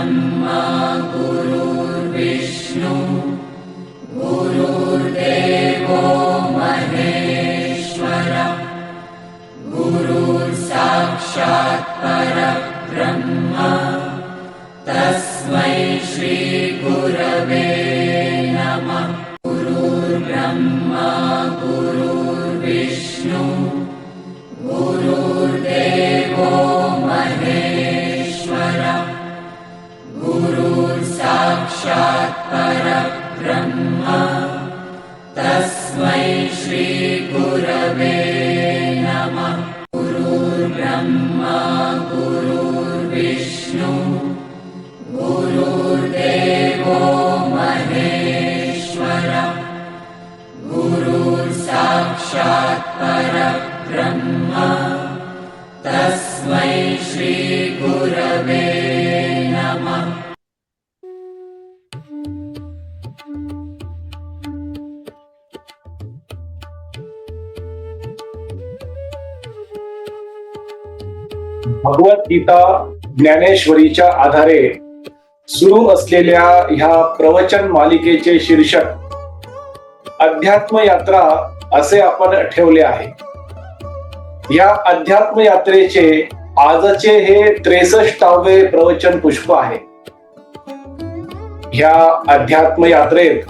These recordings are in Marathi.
ब्रह्मा गुरुर्विष्णु गुरुर्देवो महेश्वर गुरुः साक्षात् परब्रह्म भगवद्गीता ज्ञानेश्वरीच्या आधारे सुरू असलेल्या ह्या प्रवचन मालिकेचे शीर्षक अध्यात्म यात्रा असे आपण ठेवले आहे. या अध्यात्म यात्रेचे आजचे हे त्रेसष्टावे प्रवचन पुष्प आहे. ह्या अध्यात्म यात्रेत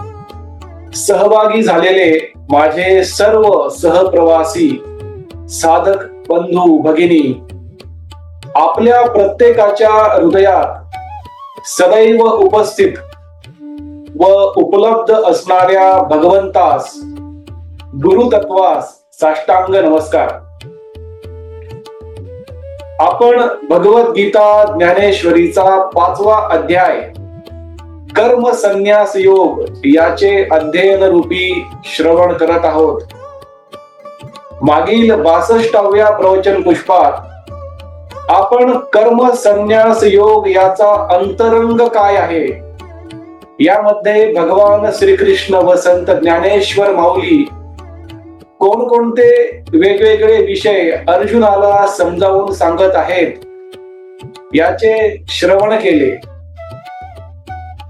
सहभागी झालेले माझे सर्व सहप्रवासी साधक बंधू भगिनी आपल्या प्रत्येकाच्या हृदयात सदैव उपस्थित व उपलब्ध असणाऱ्या भगवंतास गुरुतत्वास साष्टांग नमस्कार. आपण भगवद्गीता ज्ञानेश्वरीचा पाचवा अध्याय कर्म संन्यास योग याचे अध्ययन रूपी श्रवण करत आहोत. मागील बासष्टाव्या प्रवचन पुष्पात आपण कर्म संन्यास योग याचा अंतरंग काय आहे? यामध्ये भगवान श्रीकृष्ण व संत ज्ञानेश्वर माऊली कोणकोणते वेगवेगळे विषय अर्जुनाला समजावून सांगत आहेत याचे श्रवण केले.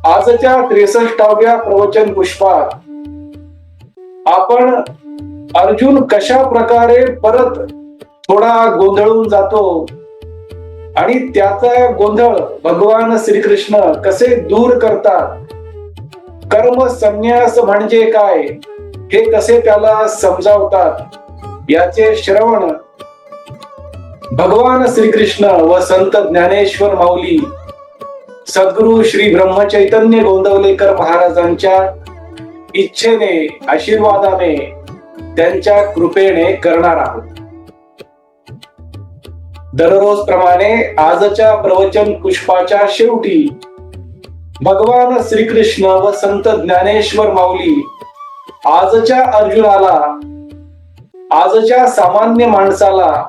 आजच्या त्रेसष्टाव्या प्रवचन पुष्पात आपण अर्जुन कशा प्रकारे परत थोडा गोंधळून जातो? आणि त्याचा गोंधळ भगवान श्रीकृष्ण कसे दूर करतात? कर्म संन्यास म्हणजे काय? हे कसे त्याला समजावतात? याचे श्रवण भगवान श्रीकृष्ण व संत ज्ञानेश्वर माऊली सद्गुरु श्री ब्रह्मचैतन्य गोंदवलेकर महाराजांच्या इच्छेने आशीर्वादाने त्यांच्या कृपेने करणार आहोत. दररोज प्रमाणे आजच्या प्रवचन पुष्पाच्या शेवटी भगवान श्रीकृष्ण व संत ज्ञानेश्वर माऊली आजच्या अर्जुनाला आजच्या सामान्य माणसाला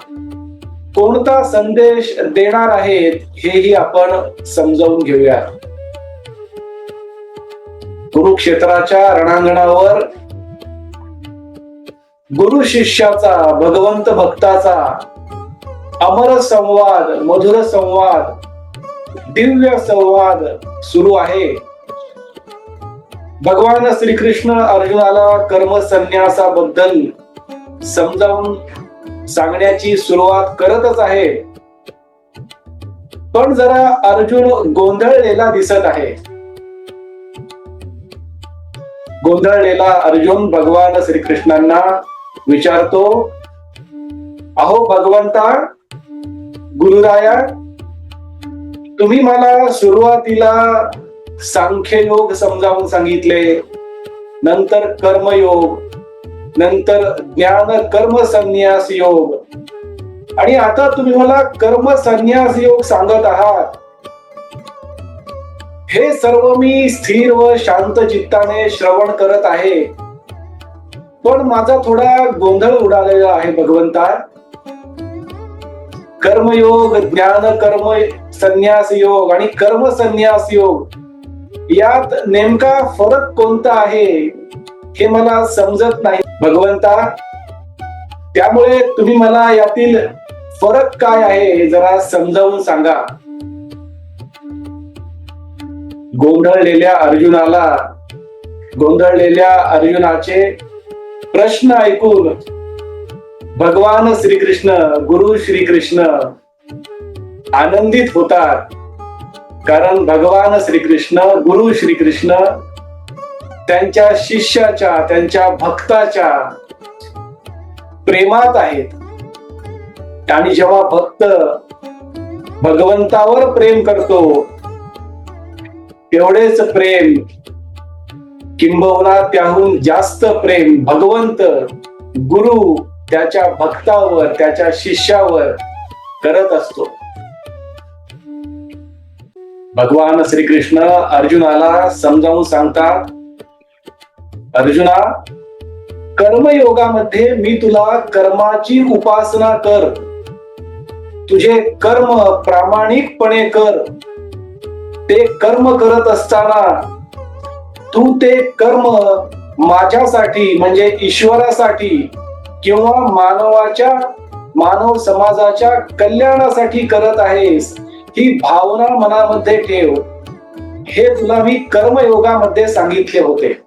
कोणता संदेश देणार आहेत हेही आपण समजावून घेऊया. कुरुक्षेत्राच्या रणांगणावर गुरु शिष्याचा भगवंत भक्ताचा अमर संवाद मधुर संवाद दिव्य संवाद सुरू आहे. भगवान श्रीकृष्ण अर्जुनाला कर्म संन्यासाबद्दल समजावून सांगण्याची सुरुवात करतच आहे. पण जरा अर्जुन गोंधळलेला दिसत आहे. गोंधळलेला अर्जुन भगवान श्रीकृष्णांना विचारतो अहो भगवंता गुरुराया तुम्ही मला सुरुवातीला सांख्ययोग समजावून सांगितले नंतर कर्मयोग नंतर ज्ञान कर्म संन्यास योग. आणि आता तुम्ही मला कर्म संन्यास योग सांगत आहात. हे सर्व मी स्थिर व शांत चित्ताने श्रवण करत आहे. पण माझा थोडा गोंधळ उडालेला आहे भगवंता. कर्मयोग ज्ञान कर्म संन्यास योग आणि कर्म संन्यास योग यात नेमका फरक कोणता आहे हे मला समजत नाही. भगवंता त्यामुळे तुम्ही मला यातील फरक काय आहे हे जरा समजावून सांगा. गोंधळलेल्या अर्जुनाला गोंधळलेल्या अर्जुनाचे प्रश्न ऐकून भगवान श्रीकृष्ण गुरु श्रीकृष्ण आनंदित होतात. कारण भगवान श्रीकृष्ण गुरु श्रीकृष्ण त्यांच्या शिष्याच्या त्यांच्या भक्ताच्या प्रेमात आहेत. आणि जेव्हा भक्त भगवंतावर प्रेम करतो तेवढेच प्रेम किंबहुना त्याहून जास्त प्रेम. भगवंत गुरु त्याच्या भक्तावर त्याच्या शिष्यावर करत असतो. भगवान श्रीकृष्ण अर्जुनाला समजावून सांगतात अर्जुना कर्मयोगामध्ये मी तुला कर्माची उपासना कर. तुझे कर्म प्रामाणिकपणे कर. ते कर्म करत असताना तू ते कर्म माझ्यासाठी म्हणजे ईश्वरासाठी किंवा मानवाच्या मानव समाजाच्या कल्याणासाठी करत आहेस ही भावना मनामध्ये ठेव. हे तुला मी कर्मयोगामध्ये सांगितले होते.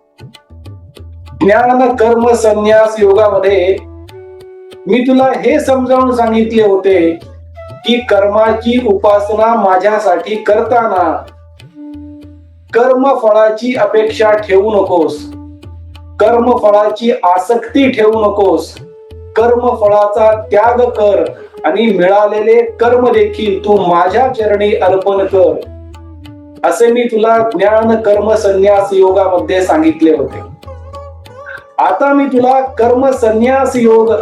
ज्ञान कर्म संन्यास योगामध्ये मी तुला हे समजावून सांगितले होते की कर्माची उपासना माझ्यासाठी करताना कर्म फळाची अपेक्षा ठेवू नकोस. कर्म फळाची आसक्ती ठेवू नकोस. कर्म फळाचा त्याग कर आणि मिळालेले कर्म देखील तू माझ्या चरणी अर्पण कर. असे मी तुला ज्ञान कर्म संन्यास योगामध्ये सांगितले होते. आता मी तुला कर्म संन्यास योग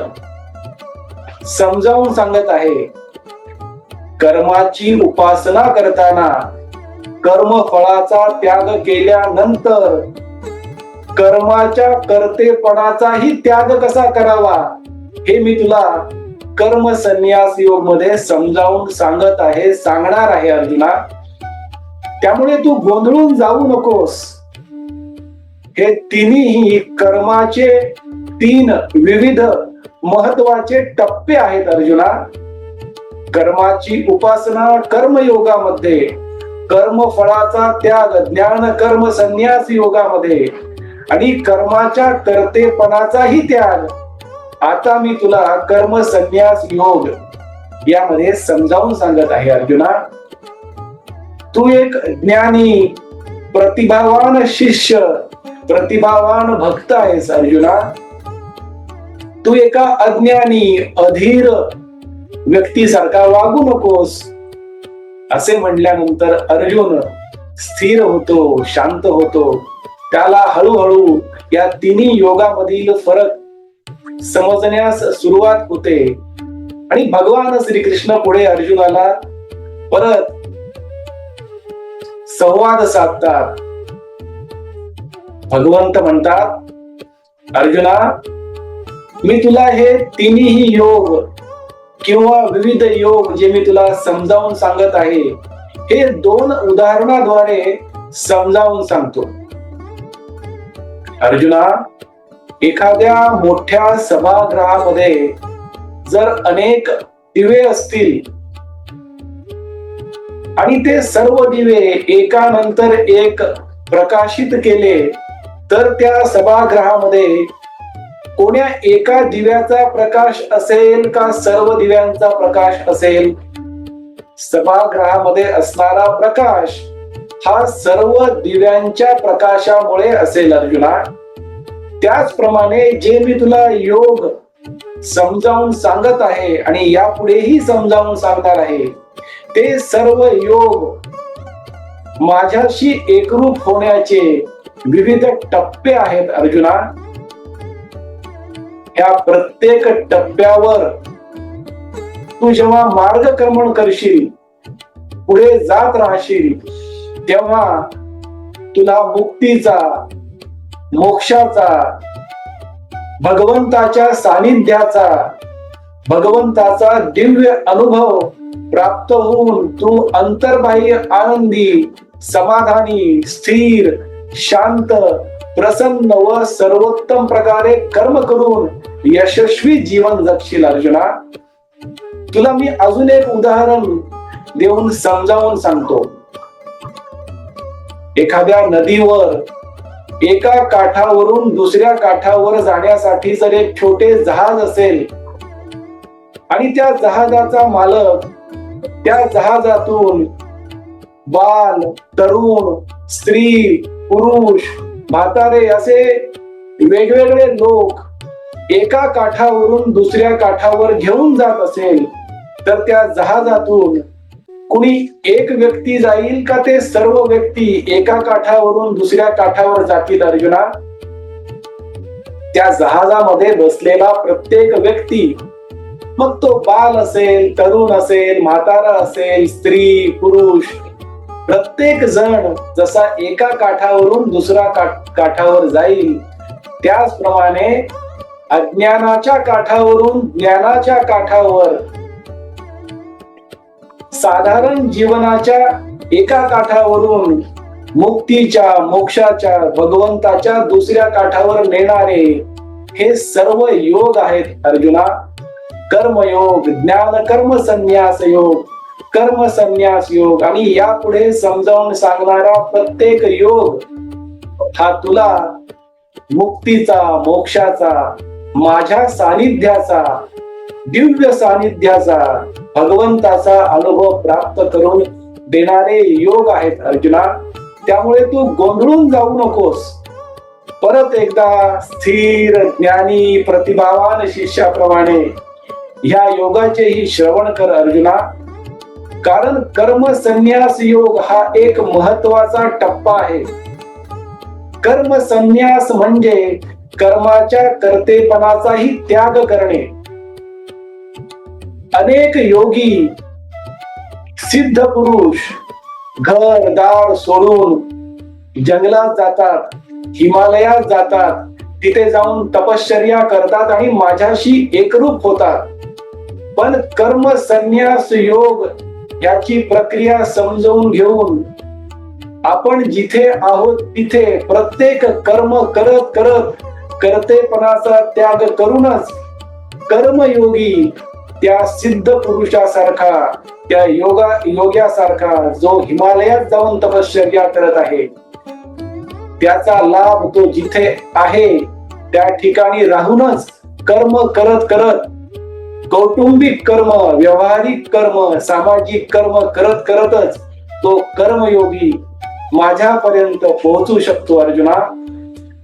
समजावून सांगत आहे. कर्माची उपासना करताना कर्म फळाचा त्याग केल्यानंतर कर्माच्या कर्तेपणाचाही त्याग कसा करावा? हे मी तुला कर्म संन्यास योगमध्ये समजावून सांगत आहे सांगणार आहे अर्जुना. त्यामुळे तू गोंधळून जाऊ नकोस. हे तिन्ही कर्माचे तीन विविध महत्त्वाचे टप्पे आहेत अर्जुना. कर्माची उपासना कर्मयोगामध्ये कर्म फळाचा त्याग ज्ञान कर्म संन्यास योगामध्ये आणि कर्माच्या कर्तेपणाचाही त्याग. आता मी तुला कर्म संन्यास योग यामध्ये समजावून सांगत आहे अर्जुना. तू एक ज्ञानी प्रतिभावान शिष्य प्रतिभावान भक्त आहेस अर्जुना. तू एका अज्ञानी अधीर व्यक्तीसारखा वागू नकोस असे म्हणल्यानंतर अर्जुन स्थिर होतो शांत होतो. त्याला हळूहळू या तिन्ही योगामधील फरक समजण्यास सुरुवात होते. आणि भगवान श्रीकृष्ण पुढे अर्जुनाला परत संवाद साधतात. भगवंत म्हणतात अर्जुना मी तुला हे तिन्ही योग किंवा विविध योग जे मी तुला समजावून सांगत आहे हे दोन उदाहरणाद्वारे समजावून सांगतो. अर्जुना एखाद्या मोठ्या सभागृहामध्ये जर अनेक दिवे असतील आणि ते सर्व दिवे एकानंतर एक प्रकाशित केले तर त्या सभागृहामध्ये कोण्या एका दिव्याचा प्रकाश असेल का सर्व दिव्यांचा प्रकाश असेल? सभागृहामध्ये असणारा प्रकाश हा सर्व दिव्यांच्या प्रकाशामुळे असेल अर्जुना. त्याचप्रमाणे जे मी तुला योग समजावून सांगत आहे आणि यापुढेही समजावून सांगणार आहे ते सर्व योग माझ्याशी एकरूप होण्याचे विविध टप्पे आहेत अर्जुना. या प्रत्येक टप्प्यावर तू जेव्हा मार्गक्रमण करशील पुढे जात राहशील तेव्हा तुला मुक्तीचा मोक्षाचा भगवंताच्या सानिध्याचा भगवंताचा दिव्य अनुभव प्राप्त होऊन तू अंतर्बाह्य आनंदी समाधानी स्थिर शांत प्रसन्न व सर्वोत्तम प्रकारे कर्म करून यशस्वी जीवन जगशील अर्जुना. तुला मी अजून एक उदाहरण देऊन समजावून सांगतो. एखाद्या नदीवर एका काठावरून दुसऱ्या काठावर जाण्यासाठी जर एक छोटे जहाज असेल आणि त्या जहाजाचा मालक त्या जहाजातून बाल तरुण स्त्री पुरुष म्हातारे असे वेगवेगळे लोक एका काठावरून दुसऱ्या काठावर घेऊन जात असेल तर त्या जहाजातून कुणी एक व्यक्ती जाईल का ते सर्व व्यक्ती एका काठावरून दुसऱ्या काठावर जातील अर्जुना? त्या जहाजामध्ये बसलेला प्रत्येक व्यक्ती मग तो बाल असेल तरुण असेल म्हातारा असेल स्त्री पुरुष प्रत्येक जण जसा एका काठावरून दुसऱ्या काठ- काठावर जाईल त्याचप्रमाणे अज्ञानाच्या काठावरून ज्ञानाच्या काठावर साधारण जीवनाच्या एका काठावरून मुक्तीच्या मोक्षाच्या भगवंताच्या दुसऱ्या काठावर नेणारे हे सर्व योग आहेत अर्जुना. कर्मयोग ज्ञान कर्म संन्यास योग कर्म संन्यास योग. आणि यापुढे समजावून सांगणारा प्रत्येक योग हा तुला मुक्तीचा मोक्षाचा माझ्या सानिध्याचा दिव्य सानिध्याचा भगवंताचा अनुभव प्राप्त करून देणारे योग आहेत अर्जुना. त्यामुळे तू गोंधळून जाऊ नकोस. परत एकदा स्थिर ज्ञानी प्रतिभावान शिष्याप्रमाणे या योगाचेही श्रवण कर अर्जुना. कारण कर्म संन्यास योग हा एक महत्त्वाचा टप्पा आहे. कर्म संन्यास म्हणजे कर्माच्या कर्तेपणाचाही त्याग करणे. अनेक योगी सिद्ध पुरुष घर दार सोडून जंगलात जातात हिमालयात जातात तिथे जाऊन तपश्चर्या करतात आणि माझ्याशी एकरूप होतात. पण कर्म संन्यास योग याची प्रक्रिया समजवून घेऊन आपण जिथे आहोत तिथे प्रत्येक कर्म करत करत कर्तेपणाचा त्याग करूनच कर्मयोगी त्या सिद्ध पुरुषासारखा त्या योगा योग्यासारखा जो हिमालयात जाऊन तपश्चर्या करत आहे त्याचा लाभ तो जिथे आहे त्या ठिकाणी राहूनच कर्म करत करत कौटुंबिक कर्म व्यवहारिक कर्म सामाजिक कर्म करत करतच तो कर्मयोगी माझ्यापर्यंत पोहोचू शकतो अर्जुना.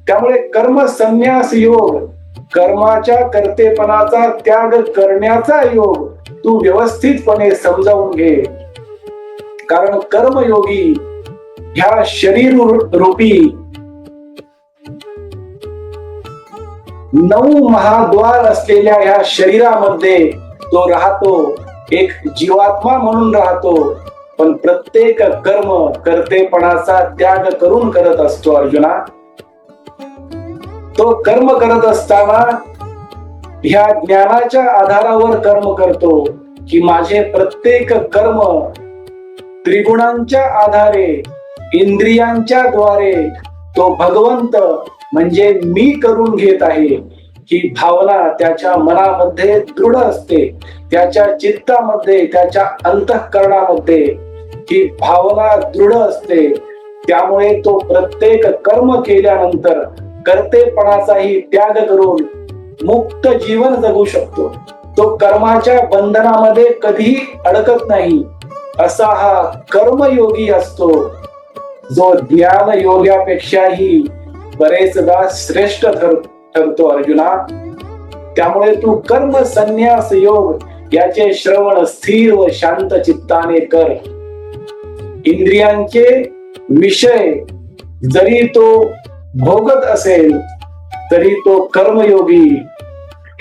त्यामुळे कर्म संन्यास योग कर्माच्या कर्तेपणाचा त्याग करण्याचा योग तू व्यवस्थितपणे समजावून घे. कारण कर्मयोगी ह्या शरीर रूपी नऊ महाद्वार असलेल्या ह्या शरीरामध्ये तो राहतो. एक जीवात्मा म्हणून राहतो. पण प्रत्येक कर्म कर्तेपणाचा त्याग करून करत असतो अर्जुना. तो कर्म करत असताना ह्या ज्ञानाच्या आधारावर कर्म करतो की माझे प्रत्येक कर्म त्रिगुणांच्या आधारे इंद्रियांच्या द्वारे तो भगवंत म्हणजे मी करून घेत आहे. ही भावना त्याच्या मनामध्ये दृढ असते. त्याच्या चित्तामध्ये त्याच्या अंतःकरणामध्ये ही भावना दृढ असते. त्यामुळे तो प्रत्येक कर्म केल्यानंतर कर्तेपणाचाही त्याग करून मुक्त जीवन जगू शकतो. तो कर्माच्या बंधनामध्ये कधीही अडकत नाही. असा हा कर्मयोगी असतो. जो ज्ञान योग्यापेक्षाही बरेचदा श्रेष्ठ ठरतो अर्जुना. त्यामुळे तू कर्म संन्यास योग याचे श्रवण स्थिर व शांत चित्ताने कर. इंद्रियांचे विषय जरी तो भोगत असेल तरी तो कर्मयोगी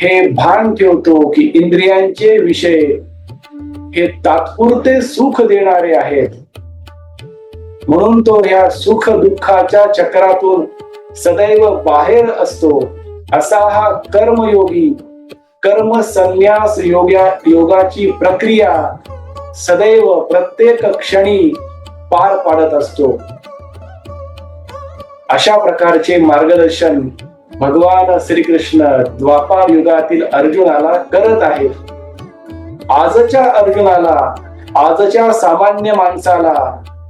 हे भान ठेवतो की इंद्रियांचे विषय हे तात्पुरते सुख देणारे आहेत. म्हणून तो ह्या सुख दुःखाच्या चक्रातून सदैव बाहेर असतो. असा हा कर्मयोगी कर्म संन्यास योग्या योगाची प्रक्रिया सदैव प्रत्येक क्षणी पार पाडत असतो. अशा प्रकारचे मार्गदर्शन भगवान श्रीकृष्ण द्वापार युगातील अर्जुनाला करत आहेत. आजच्या अर्जुनाला आजच्या सामान्य माणसाला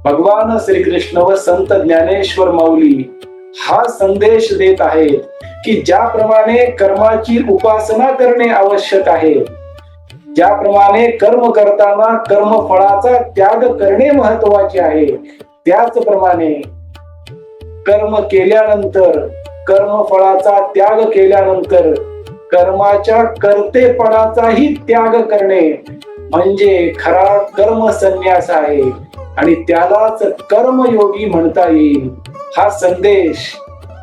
भगवान श्रीकृष्ण व संत ज्ञानेश्वर माऊली हा संदेश देत आहेत की ज्याप्रमाणे कर्माची उपासना करणे आवश्यक आहे ज्याप्रमाणे कर्म करताना कर्मफळाचा त्याग करणे महत्त्वाचे आहे त्याचप्रमाणे कर्म केल्यानंतर कर्मफळाचा त्याग केल्यानंतर कर्माच्या कर्तेपणाचाही त्याग करणे म्हणजे खरा कर्म संन्यास आहे आणि त्यालाच कर्मयोगी म्हणता येईल. हा संदेश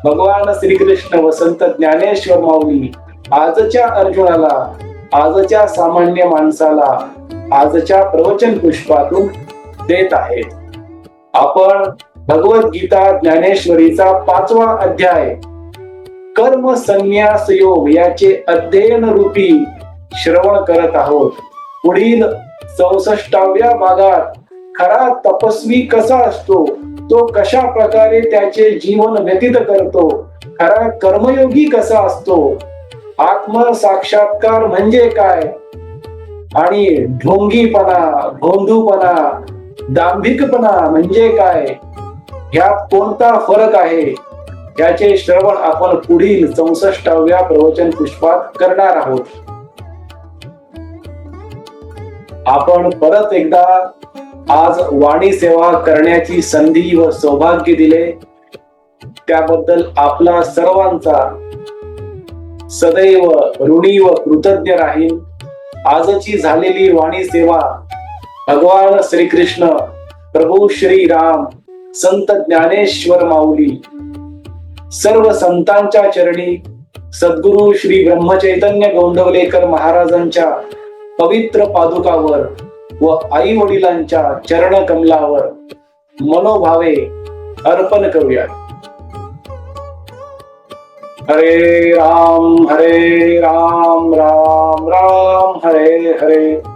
भगवान श्रीकृष्ण वसंत ज्ञानेश्वर माऊली आजच्या अर्जुनाला आजच्या सामान्य माणसाला आजच्या प्रवचन पुष्पातून देत आहेत. आपण भगवद्गीता ज्ञानेश्वरीचा पाचवा अध्याय. कर्म संन्यास योग याचे अध्ययन रूपी श्रवण करत आहोत. पुढील चौसष्टाव्या भागात खरा तपस्वी कसा असतो तो कशा प्रकारे त्याचे जीवन व्यतीत करतो खरा कर्मयोगी कसा असतो आत्मसाक्षात्कार म्हणजे काय? आणि ढोंगीपणा भोंदूपणा दांभिकपणा म्हणजे काय? ह्या कोणता फरक आहे? याचे श्रवण आपण पुढील चौसष्टाव्या प्रवचन पुष्पात करणार आहोत. आपण परत एकदा आज वाणी सेवा करण्याची संधी व सौभाग्य दिले. त्याबद्दल आपला सर्वांचा सदैव ऋणी व कृतज्ञ राहील आजची झालेली वाणी सेवा भगवान श्रीकृष्ण प्रभू श्री राम संत ज्ञानेश्वर माऊली. सर्व संतांच्या चरणी सद्गुरु श्री ब्रह्मचैतन्य गोंधवलेकर महाराजांच्या पवित्र पादुकावर व आई वडिलांच्या चरण कमलावर मनोभावे अर्पण करूया हरे राम हरे राम राम राम हरे हरे.